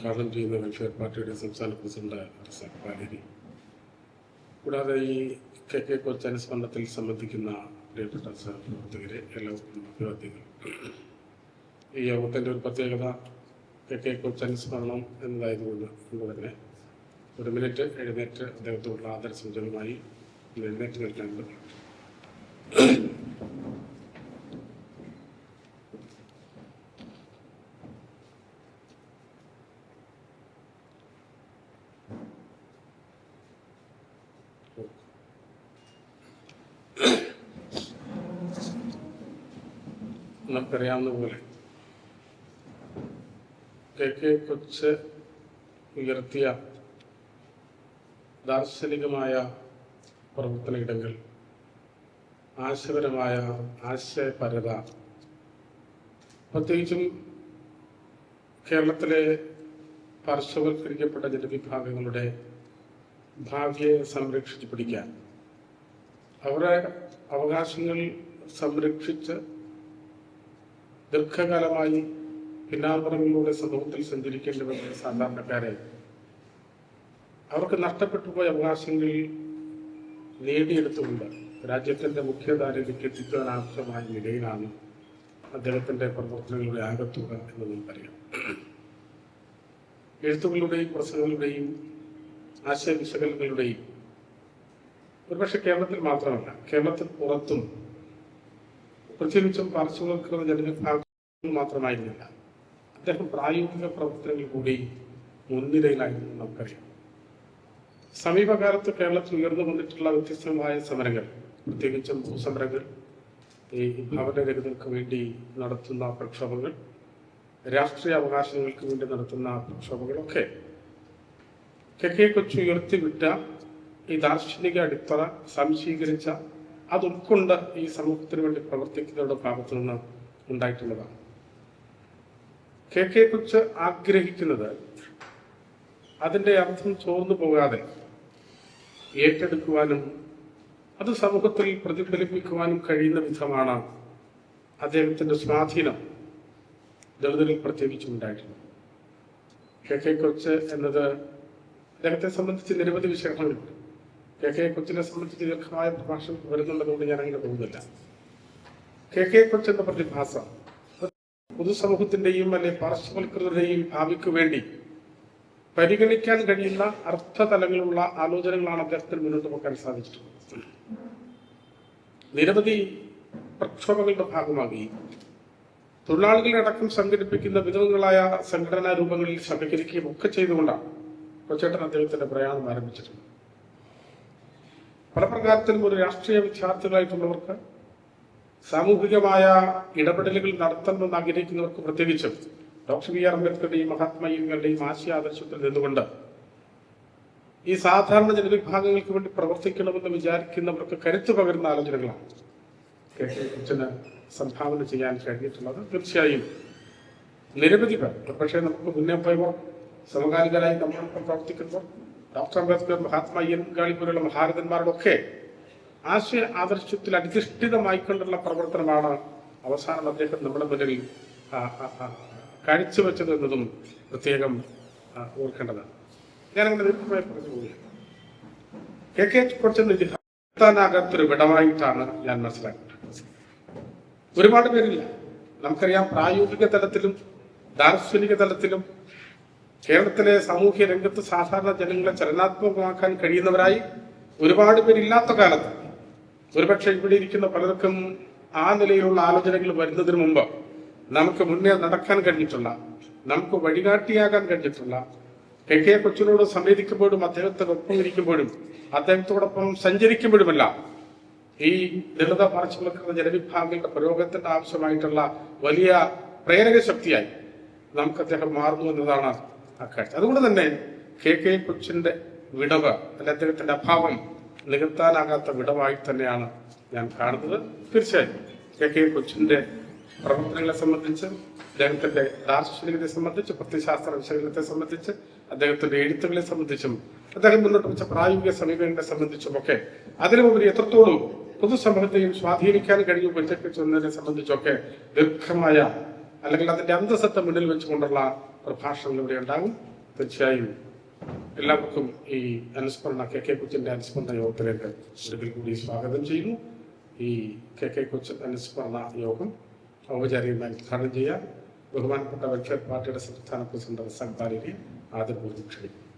ഉദ്ഘാടനം ചെയ്യുന്ന വെൽഫെയർ പാർട്ടിയുടെ സംസ്ഥാന പ്രസിഡന്റ് റസാഖ് പാലേരി കൂടാതെ ഈ കെ കെ കൊച്ച് അനുസ്മരണത്തിൽ സംബന്ധിക്കുന്ന പ്രിയപ്പെട്ട സഹപ്രവർത്തകരെ എല്ലാവർക്കും അഭിവാദ്യങ്ങൾ ഈ യോഗത്തിന്റെ ഒരു പ്രത്യേകത കെ കെ കൊച്ച് അനുസ്മരണം എന്നതായതുകൊണ്ട് കൊണ്ട് തന്നെ ഒരു മിനിറ്റ് എഴുന്നേറ്റ് അദ്ദേഹത്തോടുള്ള ആദരസൂചകമായി എഴുന്നേറ്റ് നിൽക്കാനുണ്ട് നമുക്കറിയാവുന്ന പോലെ കെ കെ കൊച്ച് ഉയർത്തിയ ദാർശനികമായ പ്രവർത്തന ഇടങ്ങൾ ആശയപരമായ ആശയപരത. പ്രത്യേകിച്ചും കേരളത്തിലെ പാർശ്വവൽക്കരിക്കപ്പെട്ട ജനവിഭാഗങ്ങളുടെ ഭാവിയെ സംരക്ഷിച്ചു പിടിക്കാൻ. അവരുടെ അവകാശങ്ങൾ സംരക്ഷിച്ച് ദീർഘകാലമായി പിന്നാമ്പറങ്ങളിലൂടെ സമൂഹത്തിൽ സഞ്ചരിക്കേണ്ടി വന്ന സാധാരണക്കാരെ അവർക്ക് നഷ്ടപ്പെട്ടു പോയ അവകാശങ്ങൾ നേടിയെടുത്തുകൊണ്ട് രാജ്യത്തിന്റെ മുഖ്യധാരയിലേക്ക് എത്തിക്കാൻ ആവശ്യമായ നിലയിലാണ് അദ്ദേഹത്തിന്റെ പ്രവർത്തനങ്ങളുടെ ആകത്തുക എന്ന് നമുക്കറിയാം എഴുത്തുകളുടെയും പ്രസംഗങ്ങളുടെയും ആശയവിശകലനങ്ങളുടെയും ഒരുപക്ഷെ കേരളത്തിൽ മാത്രമല്ല കേരളത്തിൽ പുറത്തും പ്രത്യേകിച്ചും പാർശ്വവൽക്കരണ ജനവിഭാഗങ്ങൾ മാത്രമായിരുന്നില്ല. അദ്ദേഹം പ്രായോഗിക പ്രവർത്തനങ്ങൾ കൂടി മുൻനിരയിലായിരുന്നു നമുക്കറിയാം. സമീപകാലത്ത് കേരളത്തിൽ ഉയർന്നു വന്നിട്ടുള്ള വ്യത്യസ്തമായ സമരങ്ങൾ പ്രത്യേകിച്ചും ഭൂസമരങ്ങൾ ഈ ഭവനരഹിതർക്ക് വേണ്ടി നടത്തുന്ന പ്രക്ഷോഭങ്ങൾ രാഷ്ട്രീയ അവകാശങ്ങൾക്ക് വേണ്ടി നടത്തുന്ന പ്രക്ഷോഭങ്ങളൊക്കെ കെ കെ കൊച്ചു ഉയർത്തിവിട്ട ഈ ദാർശനിക അടിത്തറ സംശീകരിച്ച അത് ഉൾക്കൊണ്ട് ഈ സമൂഹത്തിന് വേണ്ടി പ്രവർത്തിക്കുന്നവരുടെ ഭാഗത്തു നിന്ന് ഉണ്ടായിട്ടുള്ളതാണ്. കെ കെ കുറിച്ച് ആഗ്രഹിക്കുന്നത് അതിന്റെ അർത്ഥം ചോർന്നു പോകാതെ ഏറ്റെടുക്കുവാനും അത് സമൂഹത്തിൽ പ്രതിഫലിപ്പിക്കുവാനും കഴിയുന്ന വിധമാണ് അദ്ദേഹത്തിന്റെ സ്വാധീനം ദളിതരിൽ പ്രത്യേകിച്ചും ഉണ്ടായിട്ടുള്ളത്. കെ കെ കൊച്ച് എന്നത് അദ്ദേഹത്തെ സംബന്ധിച്ച് നിരവധി വിശേഷങ്ങളുണ്ട്. കെ കെ കൊച്ചിനെ സംബന്ധിച്ച് ദീർഘമായ പ്രഭാഷണം വരുന്നുള്ളതുകൊണ്ട് ഞാൻ അങ്ങനെ പോകുന്നില്ല. കെ കെ കൊച്ച് എന്ന പ്രതിഭാസ പൊതുസമൂഹത്തിന്റെയും അല്ലെ പാർശ്വവൽകൃതരുടെയും ഭാവിക്ക് വേണ്ടി പരിഗണിക്കാൻ കഴിയുന്ന അർത്ഥതലങ്ങളുള്ള ആലോചനകളാണ് അദ്ദേഹത്തിന് മുന്നോട്ട് പോകാൻ സാധിച്ചിട്ടുള്ളത്. നിരവധി പ്രക്ഷോഭങ്ങളുടെ ഭാഗമാകി തൊഴിലാളികളെ അടക്കം സംഘടിപ്പിക്കുന്ന വിധങ്ങളായ സംഘടനാ രൂപങ്ങളിൽ സഹകരിക്കുകയും ഒക്കെ ചെയ്തുകൊണ്ടാണ് കൊച്ചേട്ടൻ അദ്ദേഹത്തിന്റെ പ്രയാണം ആരംഭിച്ചിട്ടുണ്ട് പല പ്രകാരത്തിലും ഒരു രാഷ്ട്രീയ വിദ്യാർത്ഥികളായിട്ടുള്ളവർക്ക് സാമൂഹികമായ ഇടപെടലുകൾ നടത്തണമെന്ന് ആഗ്രഹിക്കുന്നവർക്ക് പ്രത്യേകിച്ചും ഡോക്ടർ ബി ആർ അംബേദ്കറുടെയും മഹാത്മായുങ്ങളുടെയും ആശയ ആദർശത്തിൽ നിന്നുകൊണ്ട് ഈ സാധാരണ ജനവിഭാഗങ്ങൾക്ക് വേണ്ടി പ്രവർത്തിക്കണമെന്ന് വിചാരിക്കുന്നവർക്ക് കരുത്തു പകരുന്ന ആലോചനകളാണ് കെ കെ കൊച്ചിന് സംഭാവന ചെയ്യാൻ കഴിഞ്ഞിട്ടുള്ളത്. തീർച്ചയായും നിരവധി പേർ പക്ഷേ നമുക്ക് മുന്നേ പോയവർ സമകാലികരായി നമ്മളൊപ്പം പ്രവർത്തിക്കുന്നവർ ഡോക്ടർ അംബേദ്കർ മഹാത്മാ അയ്യൻകാളി പോലുള്ള മഹാരഥന്മാരുടെയൊക്കെ ആശയ ആദർശത്തിൽ അധിഷ്ഠിതമായിക്കൊണ്ടുള്ള പ്രവർത്തനമാണ് അവസാനം അദ്ദേഹം നമ്മുടെ മുന്നിൽ കാഴ്ചവെച്ചത് എന്നതും പ്രത്യേകം ഓർക്കേണ്ടതാണ്. ഞാനങ്ങനെ ദീർഘമായി പറഞ്ഞു പോവുകയാണ്. കെ കെ കൊച്ചെന്ന് എത്താനാകാത്തൊരു വിടമായിട്ടാണ് ഞാൻ മനസ്സിലാക്കുന്നത്. ഒരുപാട് പേരില്ല. നമുക്കറിയാം പ്രായോഗിക തലത്തിലും ദാർശനിക തലത്തിലും കേരളത്തിലെ സാമൂഹ്യ രംഗത്ത് സാധാരണ ജനങ്ങളെ ചലനാത്മകമാക്കാൻ കഴിയുന്നവരായി ഒരുപാട് പേരില്ലാത്ത കാലത്ത് ഒരുപക്ഷെ ഇവിടെ ഇരിക്കുന്ന പലർക്കും ആ നിലയിലുള്ള ആലോചനകൾ വരുന്നതിന് മുമ്പ് നമുക്ക് മുന്നേ നടക്കാൻ കഴിഞ്ഞിട്ടുള്ള നമുക്ക് വഴികാട്ടിയാകാൻ കഴിഞ്ഞിട്ടുള്ള കെ കെ കൊച്ചിനോട് സംവേദിക്കുമ്പോഴും അദ്ദേഹത്തോടൊപ്പം ഇരിക്കുമ്പോഴും അദ്ദേഹത്തോടൊപ്പം സഞ്ചരിക്കുമ്പോഴുമല്ല ഈ ദളിത പാർശ്വവൽക്കൃത ജനവിഭാഗങ്ങളുടെ പുരോഗത്തിന്റെ ആവശ്യമായിട്ടുള്ള വലിയ പ്രേരക ശക്തിയായി നമുക്ക് അദ്ദേഹം മാറുന്നു എന്നതാണ് കാഴ്ച അതുകൊണ്ട് തന്നെ കെ കെ കൊച്ചിന്റെ വിടവ് അല്ലെ അദ്ദേഹത്തിന്റെ അഭാവം നികത്താനാകാത്ത വിടവായി തന്നെയാണ് ഞാൻ കാണുന്നത്. തീർച്ചയായും കെ കെ കൊച്ചിന്റെ പ്രവർത്തനങ്ങളെ സംബന്ധിച്ച് അദ്ദേഹത്തിന്റെ ദാർശനികതയെ സംബന്ധിച്ച് പ്രത്യശാസ്ത്ര വിശകലനത്തെ സംബന്ധിച്ച് അദ്ദേഹത്തിന്റെ എഴുത്തുകളെ സംബന്ധിച്ചും അദ്ദേഹം മുന്നോട്ട് വെച്ച പ്രായോഗിക സമീപനങ്ങളെ സംബന്ധിച്ചും ഒക്കെ അതിനുമുപരി എത്രത്തോളം പൊതുസമൂഹത്തെയും സ്വാധീനിക്കാൻ കഴിയും എന്നതിനെ സംബന്ധിച്ചൊക്കെ ദീർഘമായ അല്ലെങ്കിൽ അതിന്റെ അന്തസത്ത മുന്നിൽ വെച്ചുകൊണ്ടുള്ള പ്രഭാഷണങ്ങൾ ഇവിടെ ഉണ്ടാകും. തീർച്ചയായും എല്ലാവർക്കും ഈ അനുസ്മരണ കെ കെ കൊച്ചിന്റെ അനുസ്മരണ യോഗത്തിലേക്ക് ഒരിക്കൽ കൂടി സ്വാഗതം ചെയ്യുന്നു. ഈ കെ കെ കൊച്ചൻ അനുസ്മരണ യോഗം ഔപചാരികമായി ഉദ്ഘാടനം ചെയ്യാൻ ബഹുമാനപ്പെട്ട വെൽഫെയർ പാർട്ടിയുടെ സംസ്ഥാന പ്രസിഡന്റ് സംഘാലിനെ ആദരപൂർവം ക്ഷണിക്കുന്നു.